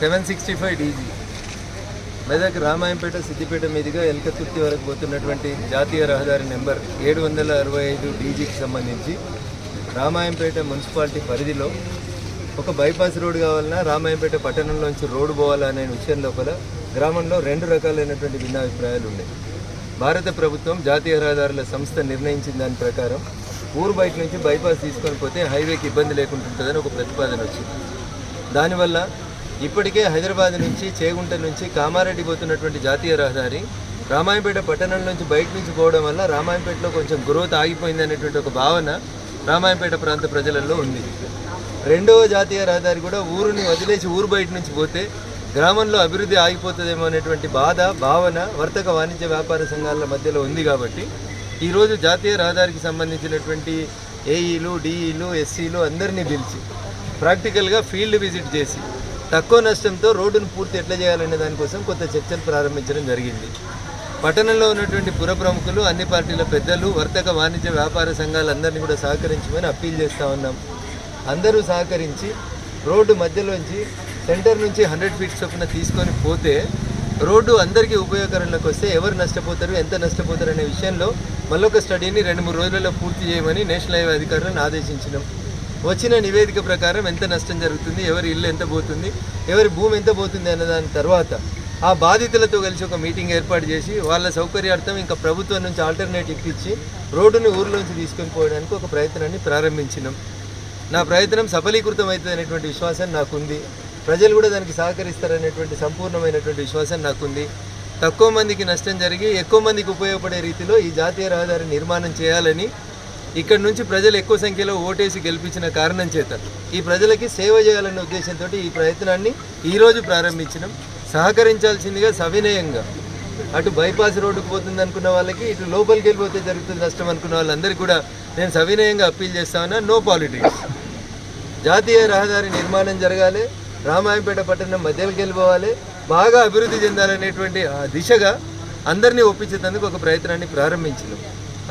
Seven sixty five D G. Medak Ramayampet Siddipet మీదుగా ఎల్కతుర్తి వరకు పోతున్నటువంటి జాతీయ రహదారి నెంబర్ ఏడు వందల అరవై ఐదు డీజీకి సంబంధించి రామాయంపేట మున్సిపాలిటీ పరిధిలో ఒక బైపాస్ రోడ్ కావాలన్నా రామాయంపేట పట్టణంలోంచి రోడ్డు పోవాలా అనే విషయం లోపల గ్రామంలో రెండు రకాలైనటువంటి భిన్నాభిప్రాయాలు ఉన్నాయి. భారత ప్రభుత్వం జాతీయ రహదారుల సంస్థ నిర్ణయించిన దాని ప్రకారం ఊరు బయట నుంచి బైపాస్ తీసుకొని పోతే హైవేకి ఇబ్బంది లేకుండా ఉంటుందని ఒక ప్రతిపాదన వచ్చింది. దానివల్ల ఇప్పటికే హైదరాబాద్ నుంచి చేగుంట నుంచి కామారెడ్డి పోతున్నటువంటి జాతీయ రహదారి రామాయంపేట పట్టణం నుంచి బయట నుంచి పోవడం వల్ల రామాయంపేటలో కొంచెం గ్రోత్ ఆగిపోయింది అనేటువంటి ఒక భావన రామాయంపేట ప్రాంత ప్రజలలో ఉంది. రెండవ జాతీయ రహదారి కూడా ఊరుని వదిలేసి ఊరు బయట నుంచి పోతే గ్రామంలో అభివృద్ధి ఆగిపోతుందేమో అనేటువంటి బాధ భావన వర్తక వాణిజ్య వ్యాపార సంఘాల మధ్యలో ఉంది కాబట్టి ఈరోజు జాతీయ రహదారికి సంబంధించినటువంటి ఏఈలు డిఈలు ఎస్సీలు అందరినీ పిలిచి ప్రాక్టికల్గా ఫీల్డ్ విజిట్ చేసి తక్కువ నష్టంతో రోడ్డును పూర్తి ఎట్లా చేయాలనే దానికోసం కొత్త చర్చలు ప్రారంభించడం జరిగింది. పట్టణంలో ఉన్నటువంటి పుర ప్రముఖులు అన్ని పార్టీల పెద్దలు వర్తక వాణిజ్య వ్యాపార సంఘాలందరినీ కూడా సహకరించమని అప్పీల్ చేస్తూ ఉన్నాం. అందరూ సహకరించి రోడ్డు మధ్యలోంచి సెంటర్ నుంచి హండ్రెడ్ ఫీట్స్ చొప్పున తీసుకొని పోతే రోడ్డు అందరికీ ఉపయోగకరంలోకి వస్తే ఎవరు నష్టపోతారు ఎంత నష్టపోతారు అనే విషయంలో మళ్ళొక స్టడీని రెండు మూడు రోజులలో పూర్తి చేయమని నేషనల్ హైవే అధికారులను ఆదేశించినాం. వచ్చిన నివేదిక ప్రకారం ఎంత నష్టం జరుగుతుంది ఎవరి ఇల్లు ఎంత పోతుంది ఎవరి భూమి ఎంత పోతుంది అన్న దాని తర్వాత ఆ బాధితులతో కలిసి ఒక మీటింగ్ ఏర్పాటు చేసి వాళ్ళ సౌకర్యార్థం ఇంకా ప్రభుత్వం నుంచి ఆల్టర్నేటివ్ ఇచ్చి రోడ్డుని ఊర్లోంచి తీసుకొని పోవడానికి ఒక ప్రయత్నాన్ని ప్రారంభించినాం. నా ప్రయత్నం సఫలీకృతం అవుతుంది అనేటువంటి విశ్వాసం నాకుంది. ప్రజలు కూడా దానికి సహకరిస్తారనేటువంటి సంపూర్ణమైనటువంటి విశ్వాసం నాకుంది. తక్కువ మందికి నష్టం జరిగి ఎక్కువ మందికి ఉపయోగపడే రీతిలో ఈ జాతీయ రహదారి నిర్మాణం చేయాలని ఇక్కడ నుంచి ప్రజలు ఎక్కువ సంఖ్యలో ఓటేసి గెలిపించిన కారణం చేత ఈ ప్రజలకి సేవ చేయాలనే ఉద్దేశంతో ఈ ప్రయత్నాన్ని ఈరోజు ప్రారంభించినాం. సహకరించాల్సిందిగా సవినయంగా. అటు బైపాస్ రోడ్డుకు పోతుంది అనుకున్న వాళ్ళకి ఇటు లోపలికి వెళ్ళిపోతే జరుగుతుంది నష్టం అనుకున్న వాళ్ళందరికీ కూడా నేను సవినయంగా అప్పీల్ చేస్తామన్నా నో పాలిటిక్స్. జాతీయ రహదారి నిర్మాణం జరగాలి రామాయంపేట పట్టణం మధ్యలోకి వెళ్ళిపోవాలి బాగా అభివృద్ధి చెందాలనేటువంటి ఆ దిశగా అందరినీ ఒప్పించేందుకు ఒక ప్రయత్నాన్ని ప్రారంభించినాం.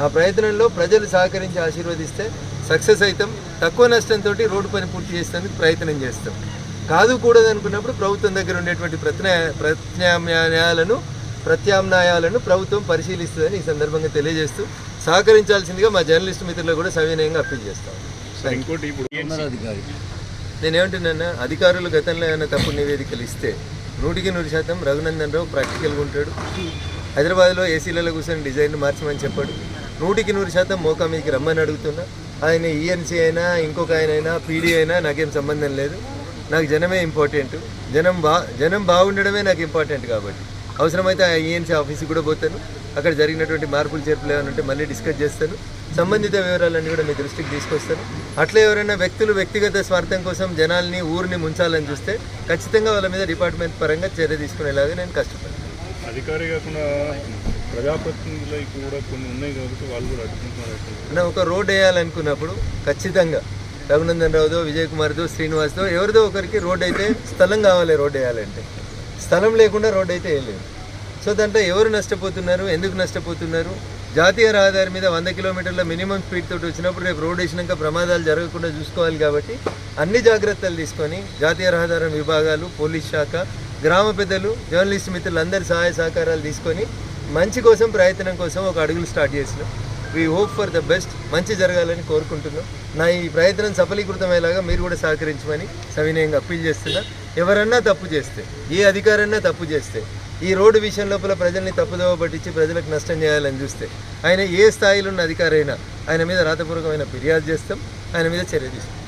ఆ ప్రయత్నంలో ప్రజలు సహకరించి ఆశీర్వదిస్తే సక్సెస్ అవుతాం తక్కువ నష్టంతో రోడ్డు పని పూర్తి చేసేందుకు ప్రయత్నం చేస్తాం. కాదు కూడదు అనుకున్నప్పుడు ప్రభుత్వం దగ్గర ఉండేటువంటి ప్రత్యా ప్రత్యామ్నాయాలను ప్రత్యామ్నాయాలను ప్రభుత్వం పరిశీలిస్తుందని ఈ సందర్భంగా తెలియజేస్తూ సహకరించాల్సిందిగా మా జర్నలిస్ట్ మిత్రులు కూడా సవినయంగా అప్పీల్ చేస్తాం. నేనేమంటున్నా అధికారులు గతంలో ఏమైనా తప్పుడు నివేదికలు ఇస్తే నూటికి నూరు శాతం రఘునందన్ రావు ప్రాక్టికల్గా ఉంటాడు. హైదరాబాద్లో ఏసీలలో కూర్చొని డిజైన్ మార్చమని చెప్పాడు. నూటికి నూరు శాతం మోకా మీదకి రమ్మని అడుగుతున్నా. ఆయన ఈఎన్సీ అయినా ఇంకొక ఆయన అయినా పీడీ అయినా నాకేం సంబంధం లేదు. నాకు జనమే ఇంపార్టెంట్ జనం బా జనం బాగుండడమే నాకు ఇంపార్టెంట్ కాబట్టి. అవసరమైతే ఆ ఈఎన్సీ ఆఫీస్కి కూడా పోతాను. అక్కడ జరిగినటువంటి మార్పులు చేర్పులు ఏమైనా ఉంటే మళ్ళీ డిస్కస్ చేస్తాను. సంబంధిత వివరాలన్నీ కూడా మీ దృష్టికి తీసుకొస్తాను. అట్లా ఎవరైనా వ్యక్తులు వ్యక్తిగత స్వార్థం కోసం జనాల్ని ఊరిని ముంచాలని చూస్తే ఖచ్చితంగా వాళ్ళ మీద డిపార్ట్మెంట్ పరంగా చర్య తీసుకునేలాగా నేను కష్టపడతాను. అధికారి కాకుండా ప్రజాప్రతినిధులకి కూడా కొన్ని ఉన్నాయి కాబట్టి వాళ్ళు కూడా అడ్డుకుంటున్నారు. ఒక రోడ్ వేయాలనుకున్నప్పుడు ఖచ్చితంగా రఘునందన్ రావుదో విజయ్ కుమార్దో శ్రీనివాస్దో ఎవరిదో ఒకరికి రోడ్ అయితే స్థలం కావాలి రోడ్ వేయాలంటే. స్థలం లేకుండా రోడ్ అయితే వేయలేదు సో దాంట్లో ఎవరు నష్టపోతున్నారు? ఎందుకు నష్టపోతున్నారు? జాతీయ రహదారి మీద వంద కిలోమీటర్ల మినిమం స్పీడ్ తోటి వచ్చినప్పుడు రేపు రోడ్ వేసినాక ప్రమాదాలు జరగకుండా చూసుకోవాలి కాబట్టి అన్ని జాగ్రత్తలు తీసుకొని జాతీయ రహదారి విభాగాలు పోలీస్ శాఖ గ్రామ పెద్దలు జర్నలిస్ట్ మిత్రులందరి సహాయ సహకారాలు తీసుకొని మంచి కోసం ప్రయత్నం కోసం ఒక అడుగులు స్టార్ట్ చేసినాం. We hope for the best మంచి జరగాలని కోరుకుంటున్నాం. నా ఈ ప్రయత్నం సఫలీకృతమయ్యేలాగా మీరు కూడా సహకరించమని సవినయంగా అప్పీల్ చేస్తున్నా. ఎవరన్నా తప్పు చేస్తే ఏ అధికారన్నా తప్పు చేస్తే ఈ రోడ్డు విషయం లోపల ప్రజల్ని తప్పుదోవ పట్టించి ప్రజలకు నష్టం చేయాలని చూస్తే ఆయన ఏ స్థాయిలో ఉన్న అధికారైనా ఆయన మీద రాతపూర్వకమైన ఫిర్యాదు చేస్తాం. ఆయన మీద చర్య తీసుకుంటాం